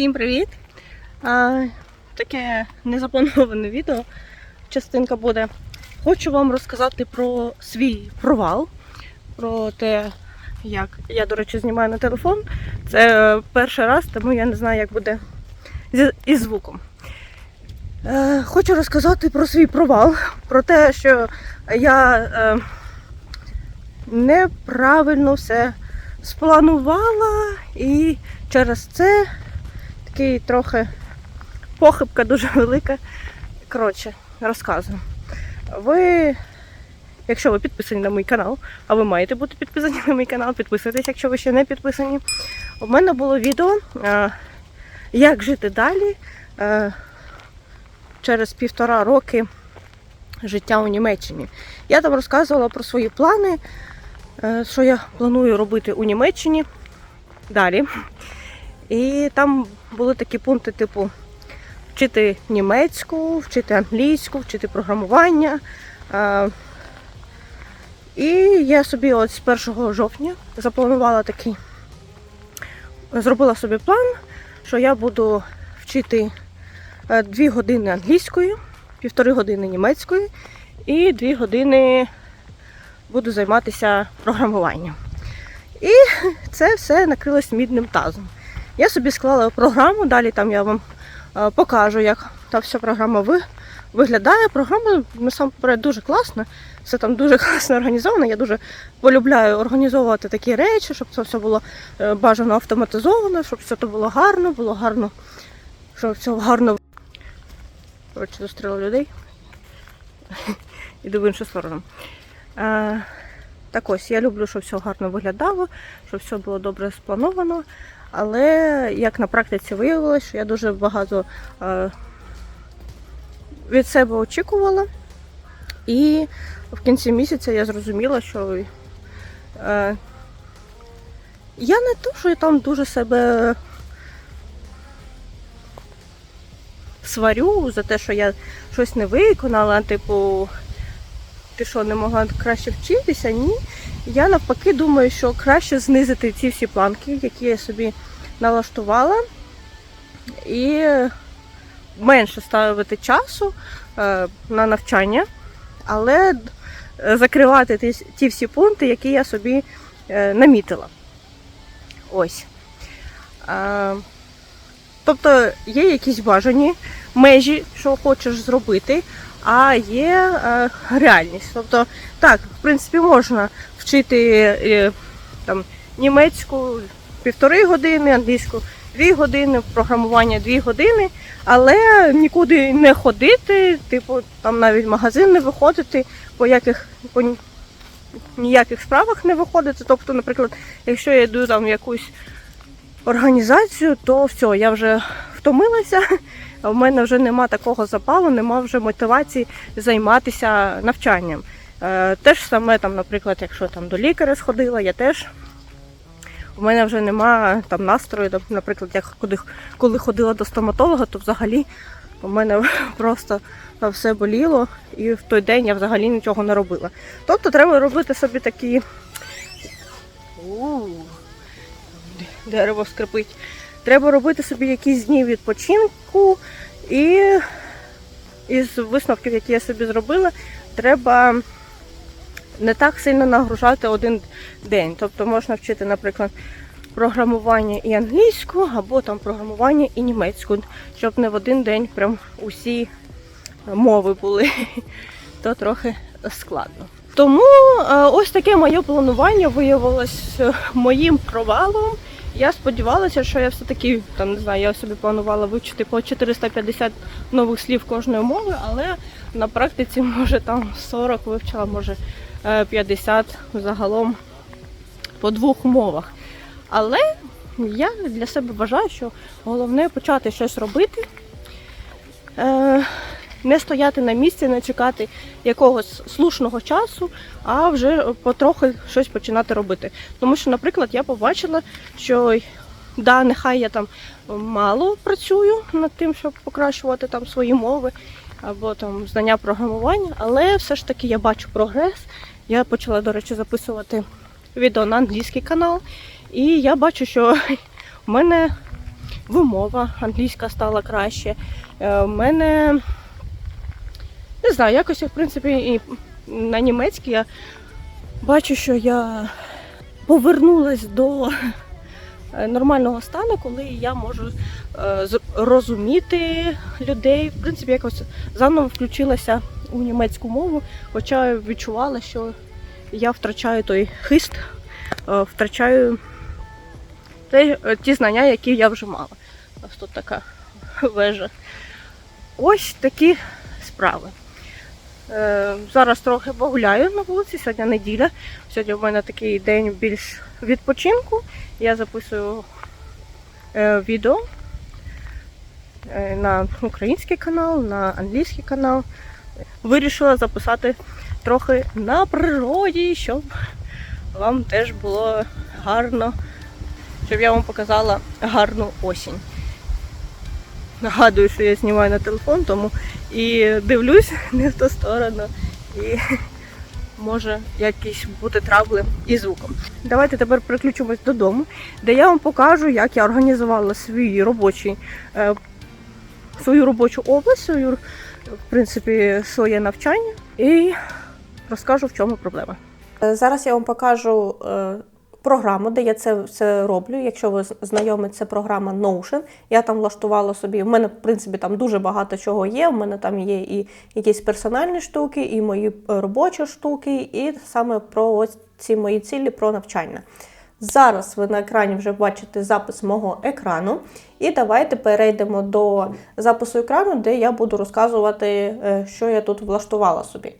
Всім привіт! А, таке незаплановане відео. Частинка буде. Хочу вам розказати про свій провал, про те, як я, до речі, знімаю на телефон. Це е, перший раз, тому я не знаю, як буде зі- звуком. Е, хочу розказати про свій провал, про те, що я е, неправильно все спланувала і через це такий трохи похибка дуже велика. Коротше, розказую. Ви, якщо ви підписані на мій канал, а ви маєте бути підписані на мій канал, підписуйтесь, якщо ви ще не підписані. У мене було відео, е, як жити далі е, через півтора роки життя у Німеччині. Я там розказувала про свої плани, е, що я планую робити у Німеччині далі. І там були такі пункти, типу вчити німецьку, вчити англійську, вчити програмування. Е, І я собі от з 1 жовтня запланувала такий, зробила собі план, що я буду вчити 2 години англійської, півтори години німецької і 2 години буду займатися програмуванням. І це все накрилось мідним тазом. Я собі склала програму, далі там я вам е, покажу, як та вся програма виглядає. Програма насамперед дуже класна, все там дуже класно організовано. Я дуже полюбляю організовувати такі речі, щоб це все було е, бажано автоматизовано, щоб все це було гарно, було гарно, щоб все гарно. Коротше, зустріла людей. Іду в іншу сторону. Е, так ось, я люблю, щоб все гарно виглядало, щоб все було добре сплановано. Але як на практиці виявилось, що я дуже багато е, від себе очікувала. І в кінці місяця я зрозуміла, що е, я не то, що я там дуже себе сварю за те, що я щось не виконала, типу, ти що, не могла краще вчитися? Ні. Я навпаки думаю, що краще знизити ці всі планки, які я собі налаштувала, і менше ставити часу е, на навчання, але е, закривати ті, всі пункти, які я собі е, намітила. Ось. Тобто є якісь бажані межі, що хочеш зробити, а є реальність. Тобто, так, в принципі, можна вчити там, німецьку півтори години, англійську дві години, програмування дві години, але нікуди не ходити, типу, там навіть в магазин не виходити, по яких по ніяких справах не виходити. Тобто, наприклад, якщо я йду там в якусь організацію, то все, я вже втомилася. В мене вже нема такого запалу, нема вже мотивації займатися навчанням. Е, те ж саме, там, наприклад, якщо там до лікаря сходила, я теж у мене вже нема там настрою. Наприклад, я коли, коли ходила до стоматолога, то взагалі у мене просто все боліло, і в той день я взагалі нічого не робила. Тобто треба робити собі такі. Дерево скрипить. Треба робити собі якісь дні відпочинку, і із висновків, які я собі зробила, треба не так сильно нагружати один день. Тобто можна вчити, наприклад, програмування і англійську, або там програмування і німецьку, щоб не в один день прям усі мови були. То трохи складно. Тому е, ось таке моє планування виявилось е, моїм провалом. Я сподівалася, що я все-таки там не знаю, я собі планувала вивчити по 450 нових слів кожної мови, але на практиці може там 40 вивчила, може 50 загалом по двох мовах. Але я для себе вважаю, що головне почати щось робити, е, не стояти на місці, не чекати якогось слушного часу, а вже потрохи щось починати робити. Тому що, наприклад, я побачила, що да, нехай я там мало працюю над тим, щоб покращувати там свої мови або там знання програмування, але все ж таки я бачу прогрес. Я почала, до речі, записувати відео на англійський канал, і я бачу, що в мене вимова англійська стала краще. Е, У мене не знаю, якось, в принципі, і на німецькій я бачу, що я повернулась до е, нормального стану, коли я можу е, розуміти людей. В принципі, якось заново включилася у німецьку мову, хоча відчувала, що я втрачаю той хист, е, втрачаю е, ті знання, які я вже мала. Ось тут така вежа. Ось такі справи. Е, зараз трохи погуляю на вулиці, сьогодні неділя. Сьогодні в мене такий день більш відпочинку. Я записую відео на український канал, на англійський канал. Вирішила записати трохи на природі, щоб вам теж було гарно, щоб я вам показала гарну осінь. Нагадую, що я знімаю на телефон, тому і дивлюсь не в ту сторону. І може якісь бути травли із звуком. Давайте тепер переключимось додому, де я вам покажу, як я організувала свій робочий, е, свою робочу область, свою, в принципі, своє навчання і розкажу, в чому проблема. Е, Зараз я вам покажу е, програму, де я це все роблю. Якщо ви знайомі, це програма Notion. Я там влаштувала собі. В мене, в принципі, там дуже багато чого є. У мене там є і якісь персональні штуки, і мої е, робочі штуки, і саме про ось ці мої цілі про навчання. Зараз ви на екрані вже бачите запис мого екрану. І давайте перейдемо до запису екрану, де я буду розказувати, е, що я тут влаштувала собі.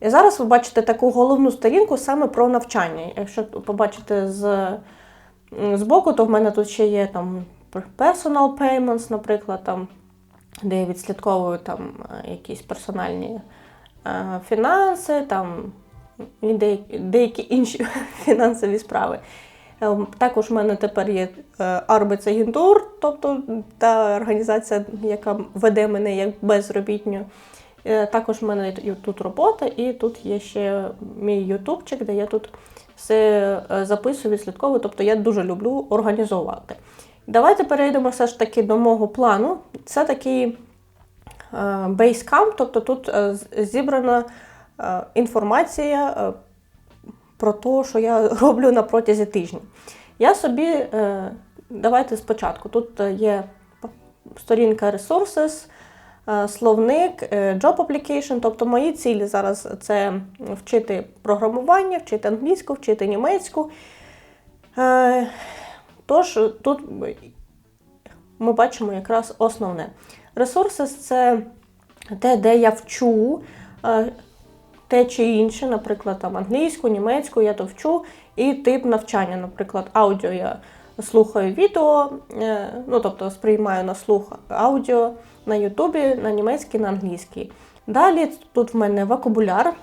І зараз ви бачите таку головну сторінку саме про навчання. Якщо побачите з, з боку, то в мене тут ще є там personal payments, наприклад, там, де я відслідковую там, е, якісь персональні е, фінанси, там, і деякі, деякі інші фінансові справи. Е, Також в мене тепер є е, Arbeitsagentur, тобто та організація, яка веде мене як безробітню. Е, Також в мене тут робота, і тут є ще мій ютубчик, де я тут все записую, відслідковую. Тобто я дуже люблю організовувати. Давайте перейдемо все ж таки до мого плану. Це такий бейскам, тобто тут зібрана інформація про те, що я роблю на протязі тижня. Я собі, е, давайте спочатку. Тут е, є сторінка Resources, е, словник, Job Application. Тобто мої цілі зараз це вчити програмування, вчити англійську, вчити німецьку. Тож тут ми бачимо якраз основне. Resources – це те, де я вчу те чи інше, наприклад, там англійську, німецьку, я то вчу, і тип навчання, наприклад, аудіо я слухаю відео, е, ну тобто сприймаю на слух аудіо на Ютубі, на німецький, на англійський. Далі тут в мене вокабуляр.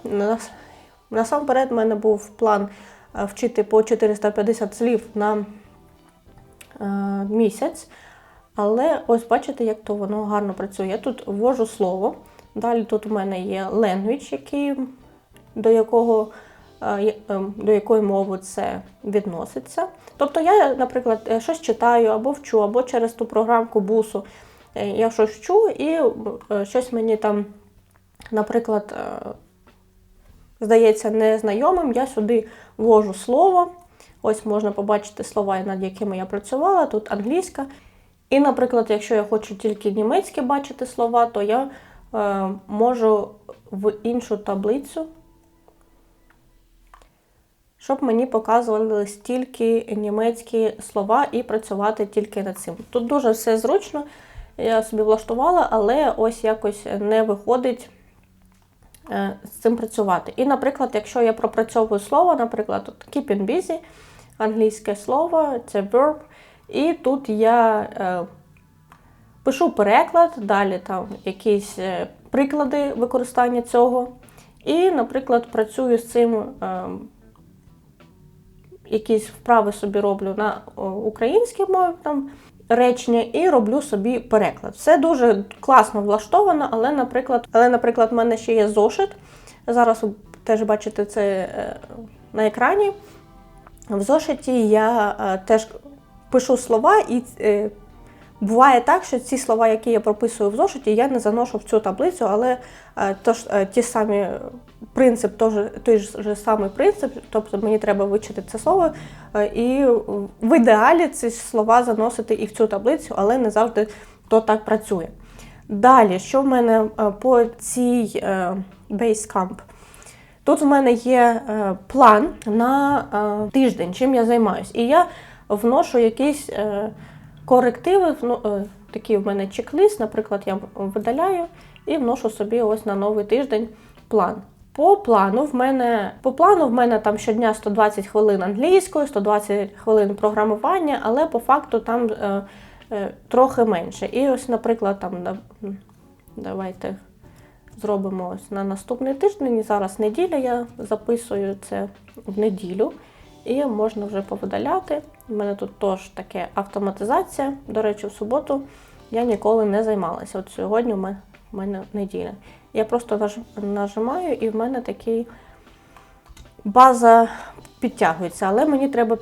Насамперед, в мене був план е, вчити по 450 слів на е, місяць. Але ось бачите, як то воно гарно працює. Я тут ввожу слово. Далі тут у мене є language, який, до, якого, е, ем, до якої мови це відноситься. Тобто я, наприклад, е, щось читаю або вчу, або через ту програмку бусу е, я щось вчу і е, щось мені там, наприклад, е, здається незнайомим, я сюди ввожу слово. Ось можна побачити слова, над якими я працювала, тут англійська. І, наприклад, якщо я хочу тільки німецькі бачити слова, то я е, можу в іншу таблицю, щоб мені показували тільки німецькі слова і працювати тільки над цим. Тут дуже все зручно, я собі влаштувала, але ось якось не виходить е, з цим працювати. І, наприклад, якщо я пропрацьовую слово, наприклад, от keeping busy, англійське слово, це verb, і тут я е, пишу переклад, далі там якісь е, приклади використання цього. І, наприклад, працюю з цим, е, якісь вправи собі роблю на українській мові там, речення і роблю собі переклад. Все дуже класно влаштовано, але, наприклад, але, наприклад, в мене ще є зошит. Зараз ви теж бачите це е, на екрані. В зошиті я е, теж пишу слова і е, Буває так, що ці слова, які я прописую в зошиті, я не заношу в цю таблицю, але е, тож, е, ті самі принцип, той же самий принцип, тобто мені треба вичити це слово, е, і в ідеалі ці слова заносити і в цю таблицю, але не завжди то так працює. Далі, що в мене по цій Basecamp? Тут в мене є план на тиждень, чим я займаюсь. І я вношу якісь корективи, вно- е, такий в мене чек-лист, наприклад, я видаляю і вношу собі ось на новий тиждень план. По плану в мене по плану в мене там щодня 120 хвилин англійської, 120 хвилин програмування, але по факту там е, е, трохи менше. І ось, наприклад, там да- давайте зробимо ось на наступний тиждень. Зараз неділя, я записую це в неділю. І можна вже повидаляти. У мене тут теж таке автоматизація. До речі, в суботу я ніколи не займалася. От сьогодні в мене, неділя. Я просто нажимаю, і в мене такий база підтягується. Але мені треба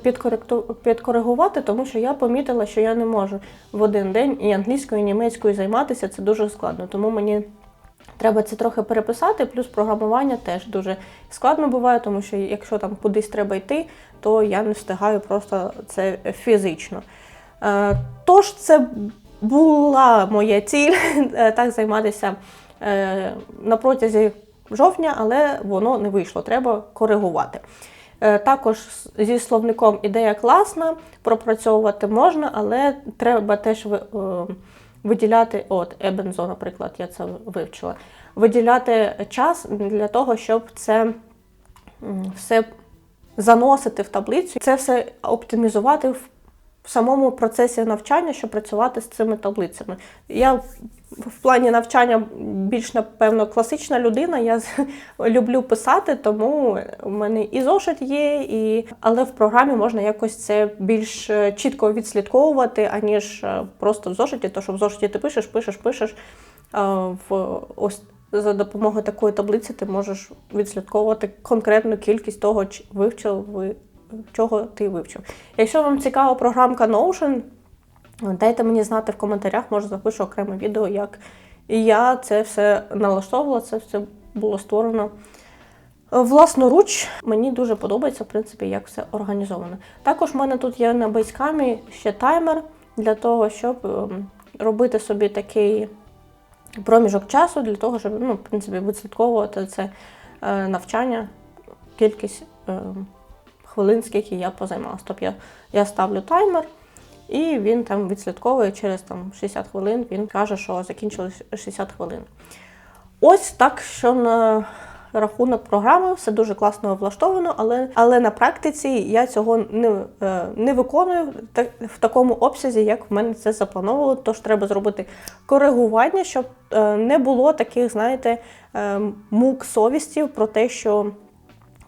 підкоригувати, тому що я помітила, що я не можу в один день і англійською, і німецькою займатися. Це дуже складно. Тому мені Треба це трохи переписати, плюс програмування теж дуже складно буває, тому що якщо там кудись треба йти, то я не встигаю просто це фізично. Е, Тож це була моя ціль е, так займатися е, на протязі жовтня, але воно не вийшло, треба коригувати. Також зі словником ідея класна, пропрацьовувати можна, але треба теж виділяти, от Ебензо, наприклад, я це вивчила. Виділяти час для того, щоб це все заносити в таблицю, це все оптимізувати в в самому процесі навчання, щоб працювати з цими таблицями. Я в- плані навчання більш, напевно, класична людина. Я люблю писати, тому в мене і зошит є, і... але в програмі можна якось це більш е, чітко відслідковувати, аніж е, просто в зошиті. То що в зошиті ти пишеш, пишеш, пишеш. В ось за допомогою такої таблиці ти можеш відслідковувати конкретну кількість того, чи вивчив ви чого ти вивчив. Якщо вам цікава програмка Notion, дайте мені знати в коментарях, може запишу окреме відео, як я це все налаштовувала, це все було створено власноруч. Мені дуже подобається, в принципі, як все організовано. Також в мене тут є на бейскамі ще таймер для того, щоб ем, робити собі такий проміжок часу, для того, щоб ну, в принципі, відслідковувати це е, навчання, кількість. Ем, хвилин, скільки я позаймалась. Тобто я, я ставлю таймер, і він там відслідковує через там, 60 хвилин, він каже, що закінчилось 60 хвилин. Ось так, що на рахунок програми все дуже класно влаштовано, але, але на практиці я цього не, е, не виконую в такому обсязі, як в мене це заплановано. Тож треба зробити коригування, щоб е, не було таких, знаєте, е, мук совісті про те, що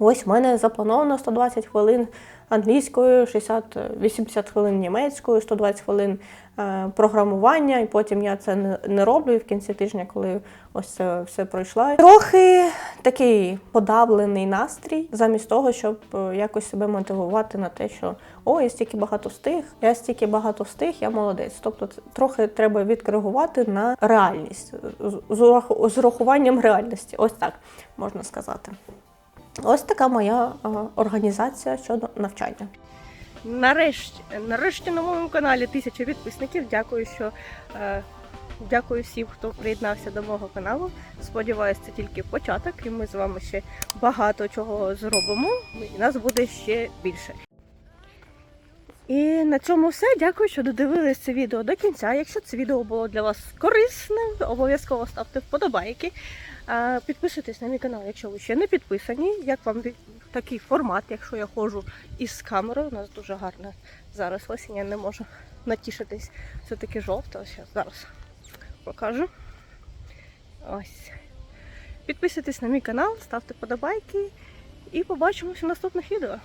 Ось в мене заплановано 120 хвилин англійською, 60-80 хвилин німецькою, 120 хвилин е, програмування, і потім я це не, роблю. І в кінці тижня, коли ось це все пройшла. Трохи такий подавлений настрій, замість того, щоб е, якось себе мотивувати на те, що о, я стільки багато встиг, я стільки багато встиг, я молодець. Тобто, трохи треба відкоригувати на реальність з урахуванням реальності. Ось так можна сказати. Ось така моя е, організація щодо навчання. Нарешті, нарешті на моєму каналі тисяча підписників. Дякую, що е, дякую всім, хто приєднався до мого каналу. Сподіваюсь, це тільки початок, і ми з вами ще багато чого зробимо. І нас буде ще більше. І на цьому все. Дякую, що додивились це відео до кінця. Якщо це відео було для вас корисним, обов'язково ставте вподобайки. Підписуйтесь на мій канал, якщо ви ще не підписані. Як вам такий формат, якщо я ходжу із камерою, у нас дуже гарна зараз осінь, я не можу натішитись. Все таки жовто. Ось зараз покажу. Ось. Підписуйтесь на мій канал, ставте вподобайки і побачимося в наступних відео.